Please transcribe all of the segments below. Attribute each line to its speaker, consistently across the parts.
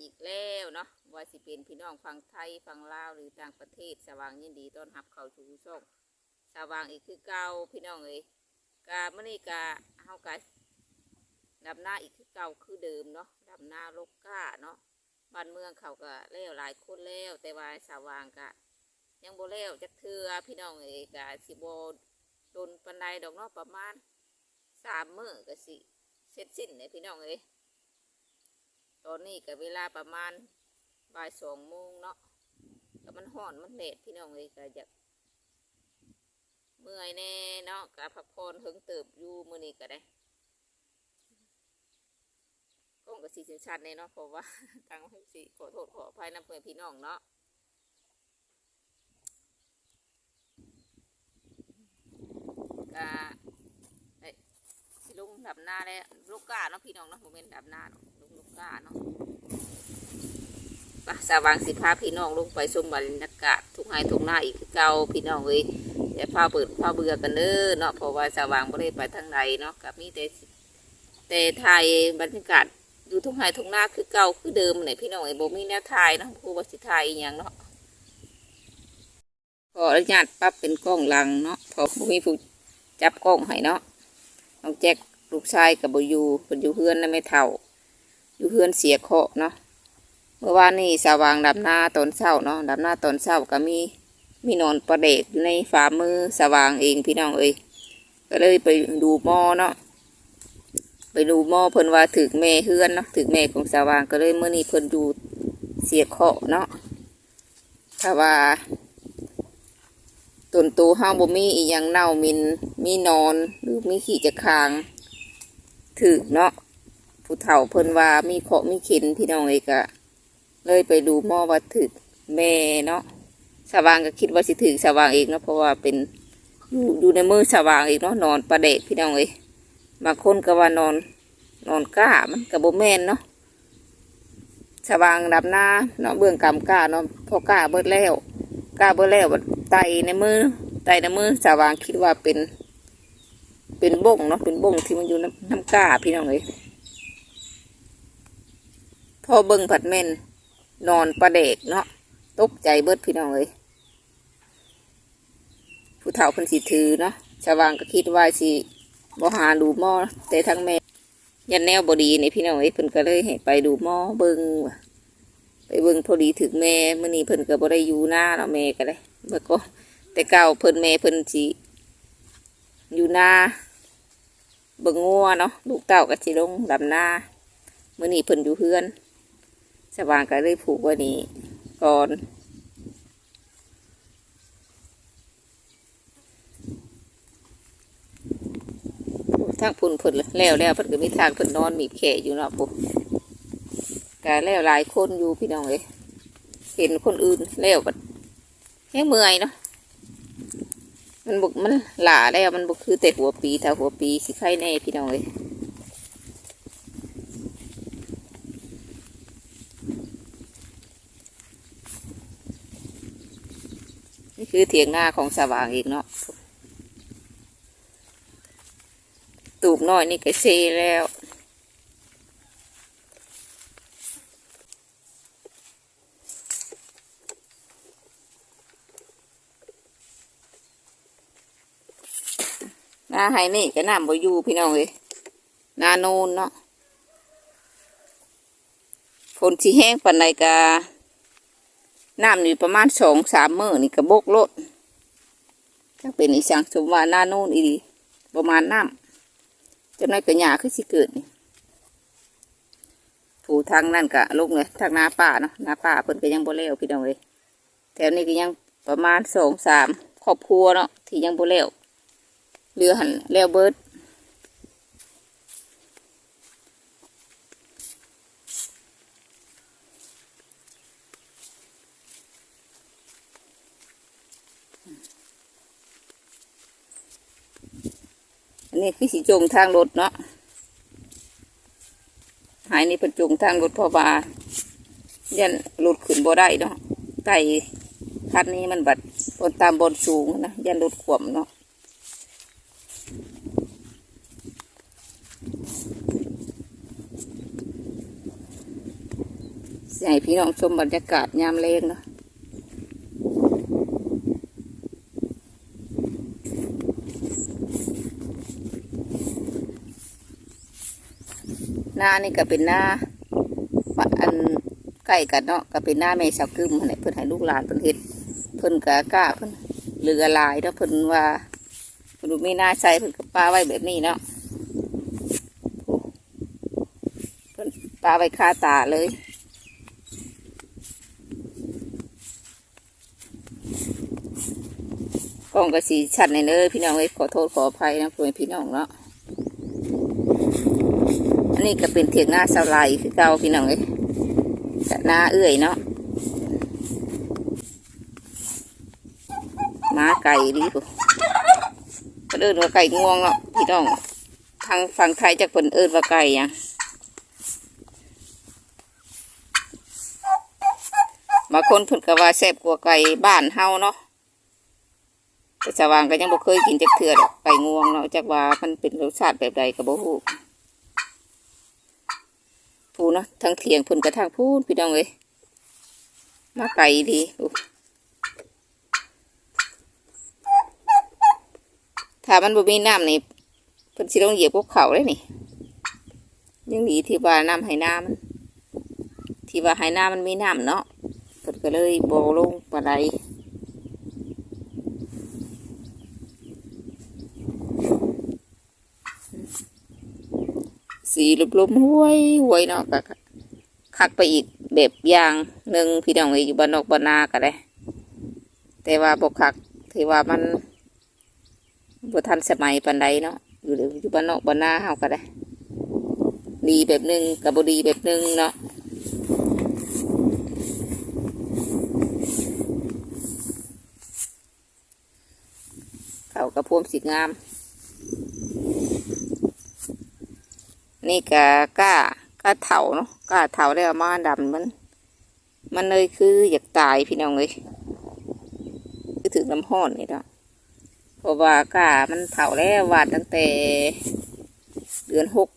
Speaker 1: อีกแล้วเนาะว่าสิเป็นพี่น้องฝั่งไทยฝั่งลาวหรือต่างประเทศสว่างยินดีต้อนรับเข้าสู่ช่องสว่างอีกคือเก่าพี่น้องเอ้ยกาเมื่อนี้กาเฮากาดำหน้าอีกคือเก่าคือเดิมเนาะดำหน้าลกก้าเนาะบ้านเมืองเขาก็แล้วหลายคนแล้วแต่ว่าสว่างกะยังโบแล้วจักเทือพี่น้องเอ้ยกาสิโบโดนปันไดดอกเนาะประมาณสามมือก็สิเสร็จสิ้นเลยพี่น้องเอ้ย ตอนนี้ก็เวลาประมาณบ่ายสองโมงเนาะก็มันห่อนมันแดดพี่น้องเลยก็อยากเมื่อยแน่เนาะก็พักผ่อนเฮิงเติบอยู่มื้อนี้ก็ได้ก้องกับสีชันๆเลยเนาะเพราะว่าทางสีขอโทษขออภัยนะเพื่อนพี่น้องเนาะก็เอ้ยสิลุงดับหน้าแล้ลูกก้าเนาะพี่น้องเนาะโมเมนต์ดับหน้าเนาะ ลุงลูกก้าเนาะปสว่างสิพาพี่น้องลงไปชมบรรยากาศทุกไห้ทุกหน้าอีกคือเก่าพี่น้องเอ้ยอย่าพาเปิดพาเบื่อกันเด้อเนาะเพราะว่าสว่างบ่ได้ไปทางใดเนาะกับมีแต่แต่ไทยบรรยากาศอยู่ทุกไห้ทุกหน้าคือเก่าคือเดิมเนี่ยพี่น้องเอ้บ่มีแนวไทยเนาะครูบาสิไทยอย่างเนาะขออนุญาตปรับเป็นกล้องหลังเนาะพอบ่มีผู้จับกล้องให้เนาะน้องแจ็คลูกชายกับบอยู่เป็นอยู่เพื่อนนะไม่เท่า อยู่เพื่อนเสียเคาะเนาะเมื่อวานนี้สว่างดับหน้าตอนเช้าเนาะดับหน้าตอนเช้าก็มีมีนอนประเดกอยู่ในฝ่ามือสว่างเองพี่น้องเอ้ยก็เลยไปดูหม้อเนาะไปดูหม้อเพิ่นว่าถึกแม่เฮือนเนาะถึกแม่ของสว่างก็เลยเมื่อนี้เพิ่นอยู่เสียเคาะเนาะถ้าว่าตนตูห้าบ่มีอีหยังเน่ามินมีนอนหรือมีขี้จะคางถึกเนาะ ผู้เฒ่าเพิ่นว่ามีเคาะมีเข็นพี่น้องเอ้ยก็เลยไปดูหม้อว่าถึกแม่เนาะสว่างก็คิดว่าสิถึกสว่างเองเนาะเพราะว่าเป็นอยู่อยู่ในมือสว่างเองเนาะนอนประเดกพี่น้องเอ้ยบางคนก็ว่านอน นอนกล้ามันกับโบแมนเนาะสว่างดับหน้าเนาะเบื้องกำกล้าเนาะพอกล้าเบิดแล้วกล้าเบิดแล้วไตในมือไตในมือสว่างคิดว่าเป็น เป็นบ่งเนาะเป็นบ่งที่มันอยู่น้ำน้ำกล้าพี่น้องเอ้ย พอเบิ่งผัดแม่นนอนประเดกเนาะตกใจเบิดพี่น้องเลยผู้เฒ่าเพิ่นสิถือเนาะชาวานก็คิดว่าสิบหาดูหม้อแต่ทั้งแม่ยันแนวบดีนี่พี่น้องเอ้ยเพิ่นก็เลยให้ไปดูหม้อเบิ่งว่ะไปเบิ่งพอดีถึงแม่มื้อนี้เพิ่นก็บ่ได้อยู่หน้าเนาะแม่ก็ได้เมื่อก็แต่เก่าเพิ่นแม่เพิ่นสิอยู่หน้าเบิ่งงัวเนาะลูกเต้าก็สิลงดำหน้ามื้อนี้เพิ่นอยู่เฮือน สว่างก็เลยผูกไว้นี่ก่อนทางพุ่นเพิ่นแล้วแล้วเพิ่นก็มีทางพิ่นนอนมีแขอยู่เนาะปุ๊บก็แล้วหลายคนอยู่พี่น้องเอ้ยเห็นคนอื่นแล้วบัดแห้งเมื่อยเนาะมันบุกมันหล่าแล้วมันบุกคือแต่หัวปีถ้าหัวปีสิไข่แน่พี่น้องเอ้ย นี่คือเถียงหน้าของสว่างอีกเนาะตูบน้อยนี่ก็เซแล้วหน้าไฮนี่ก็น้ำบ่อยู่พี่น้องเลยนาโนนเนาะฝนสีแห้งปันใดกา น้ำนี่ประมาณสองสามเมื้อนี่กระบกโลดถ้าเป็นอีสังสมว่านาโน่นอีดีประมาณน้ำจนน้อยกระหยาขึ้นสิเกิดนี่ผูทางนั่นกะลงเลยทางนาป่าเนาะนาป่าเพิ่นก็ยังโบ่แล้วพี่น้องเลยแถวนี้ก็ยังประมาณสองสามครอบครัวเนาะที่ยังโบ่แล้วเรือหันแล้วเบิด อันนี้คือสีจงทางรถเนาะหายนี่เป็นจงทางรถพอบายันรถขึ้นบ่ได้เนาะไต่คันนี้มันบัดบนตามบนสูงนะยันรถขวมเนาะให้พี่น้องชมบรรยากาศยามเลงเนาะ หน้านี่ก็เป็นหน้าบ้นอันใกล้กันเนาะก็เป็นหน้าแม่สาวกึมหั่นแหละเพิ่นให้ลูกหลานเพิ่นเฮ็ดเพิ่นก็กล้าเพิ่นเรือลายเนาะเพิ่นว่าเพิ่นบ่มีหน้าใส่เพิ่นก็ปาไว้แบบนี้เนาะเพิ่นปาไว้คาตาเลยกล้องก็สีชัดในเลยพี่น้องเอ้ยขอโทษขออภัยนะพ่อแม่พี่น้องเนาะ นี้ก็เป็นเถียงหน้าสาไลคือเก่าพี่น้องเอ้ยหน้าเอื้อยเนาะหม้าไก่ดีปุ๊เอิ้นว่าไก่งวงเนาะพี่น้องทางฝั่งไทยจากคนเอิ้นว่าไก่ยังบางคนเพิ่นก็ว่าแซ่บกว่าไก่บ้านเฮาเนาะแต่สว่างก็ยังบ่เคยกินจักเทื่อดไก่งวงเนาะจักว่ามันเป็นรสชาติแบบใดก็บ่ฮู้ พูเนาะทั้งเถียงพิ่นกระทางพูนพี่น้องเอ้ยมาไก่ดีถ้ามันบ่มีน้ำนี่เพิ่นสิลงเหยียบพวกเขาเลยนี่ ยังดีที่ว่าน้ำให้น้ำมัน ที่ว่าให้น้ำมันมีน้ำเนาะเพิ่นก็เลยบ่ลงปานใด สีลมห้วยห้วยเนาะก็คักไปอีกแบบอย่างหนึ่งพี่น้องเอ้ยอยู่บ้านนอกบ้านนาก็ได้ แต่ว่าบกคักที่ว่ามันบ่ทันสมัยปานใดเนาะอยู่อยู่บ้านนอกบ้านนาเฮาก็ได้ ดีแบบหนึ่งกับบ่ดีแบบหนึ่งเนาะเขากระพวมสีงาม นี่กะก้าก้าเถาเนาะก้าเถาแล้วมาดำมัน มันเลยคืออยากตายพี่น้องเลยคือถึงน้ำห้อนนี่เนาะเพราะว่าก้ามันเถาแล้ววาดตั้งแต่ เดือนหก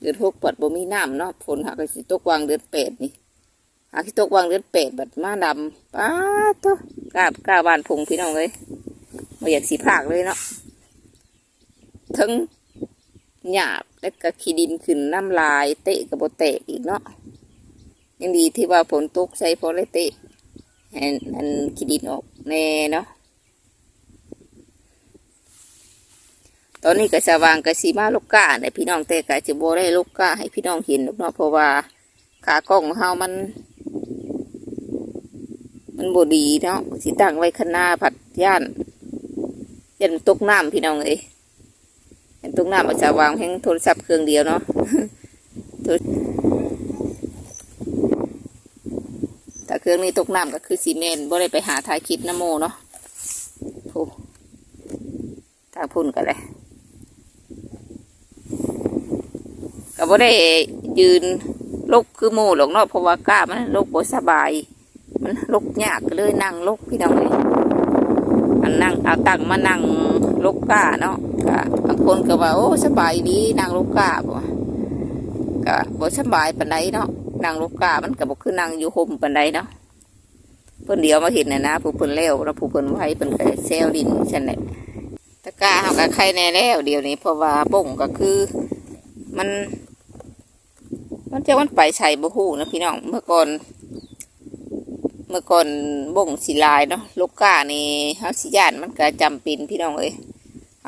Speaker 1: เดือนหกปัดบ่มีน้ำเนาะฝนหากสิตกวางเดือนแปดนี่หากสิตกวางเดือนแปดบัดมาดำป้าตัวกล้ากล้าบานพุงพี่น้องเลยมาอยากสีภาคเลยเนาะทั้ง หยาบแล้วก็ขี้ดินขึ้นน้ำลายเตะกับบเตะอีกเนาะยังดีที่ว่าฝนตกใส่พอเลยเตะให้อันขี้ดินออกแน่เนาะตอนนี้ก็สว่างก็สีมาลูกก้าเนี่พี่น้องแต่ก็จะโบได้ลูกก้าให้พี่น้องเห็นหรอกเนาะเพราะว่าขากล้องของเฮามัน มันบดีเนาะสิตั้งไว้ข้างหน้าผัดย่านยันตกน้ำพี่น้องเอ้ย เห็นตรงหน้ามันจะวางแห่งโทรศัพท์เครื่องเดียวเนาะถ้าเครื่องนี้ตกน้ำก็คือซีเมนต์บ่ได้ไปหาถ่ายคลิปน้ำโมเนาะโอ้ทางพุ่นกันเลยก็บ่ได้ยืนลกคือโมหรอกเนาะเพราะว่ากล้ามันลกบ่สบาย มันลกยากเลยนั่งลกพี่น้องเลยอันนั่งเอาตังมานั่งลกก้าเนาะ ก็บางคนก็ว่าโอ้สบายดีนั่งลูกกาบ่ก็บ่สบายปานใดเนาะนั่งลูกกามันก็บ่คือนั่งอยู่ห่มปานใดเนาะเพิ่นเดียวมาเห็นน่ะนะผู้เพิ่นแล้วแล้วผู้เพิ่นไว้เพิ่นก็แซวดินซั่นแหละตะกร้าเฮาก็ใครแน่แล้วเดี๋ยวนี้เพราะว่าบ่งก็คือมันมันจะมันไปใส่บ่ฮู้นะพี่น้องเมื่อก่อนเมื่อก่อนบ่งสีลายเนาะลูกกานี่เฮาสิย่านมันก็จำเป็นพี่น้องเอ้ย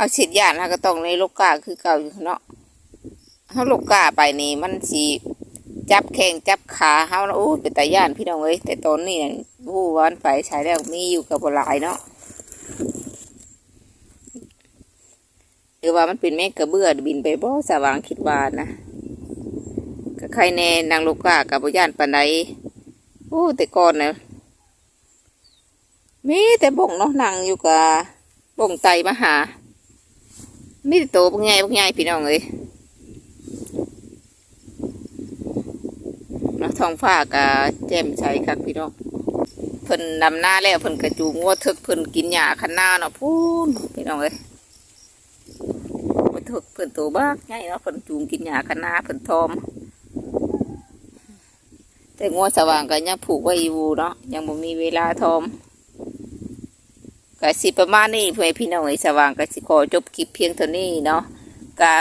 Speaker 1: เฮาสิย่านเฮาก็ต้องในลูกกาคือเก่าอยู่เนาะเฮาลูกกาไปนี่มันสิจับแข้งจับขาเฮานะโอ้เป็นตาย่านพี่น้องเอ้ยแต่ตอนนี้น่ะผู้วามันไปใช้แล้วมีอยู่กับบ่หลายเนาะหรือว่ามันเป็นแม่กระเบื้อบินไปบ่สว่างคิดว่านะก็ใครแน่นางลูกกากับบ่ย่านปานใดโอ้แต่ก่อนเนี่ยมีแต่บ่งเนาะนั่งอยู่กับบ่งไตมาหา มีแต่โตพวกใหญ่พวกใหญ่พี่น้องเลยแล้วท้องฟ้าก็แจ่มใสครับพี่น้องเพิ่นดำหน้าแล้วเพิ่นกระจูงวัวทึกเพิ่นกินหญ้าคันหน้าเนาะพูนพี่น้องเลยวัวทึกเพิ่นโตบ้ากใหญ่เนาะเพิ่นจูงกินหญ้าคันหน้าเพิ่นทอม แต่งัวสว่างก็ยังผูกไว้อยู่เนาะยังบ่มีเวลาทอม ก็สิประมาณนี้เพื่อพี่น้องไอ้สว่างก็สิขอจบคลิปเพียงเท่านี้เนาะก็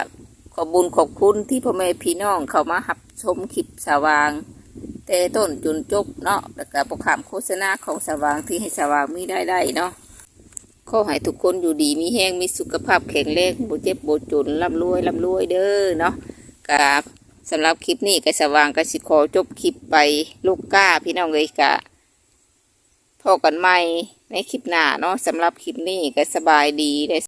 Speaker 1: ขอบุญขอบคุณที่พ่อแม่พี่น้องเข้ามาหับชมคลิปสว่างแต่ต้นจนจบเนาะแล้วก็ประคำโฆษณาของสว่างที่ให้สว่างมีได้ได้เนาะขอให้ทุกคนอยู่ดีมีแห้งมีสุขภาพแข็งแรงบ่เจ็บบ่จนร่ำรวยร่ำรวยเด้อเนาะกับสำหรับคลิปนี้ก็สว่างก็สิขอจบคลิปไปลูกก้าพี่น้องเลยกะพอกันใหม่ ในคลิปหน้าเนาะสำหรับคลิปนี้ก็สบายดีได้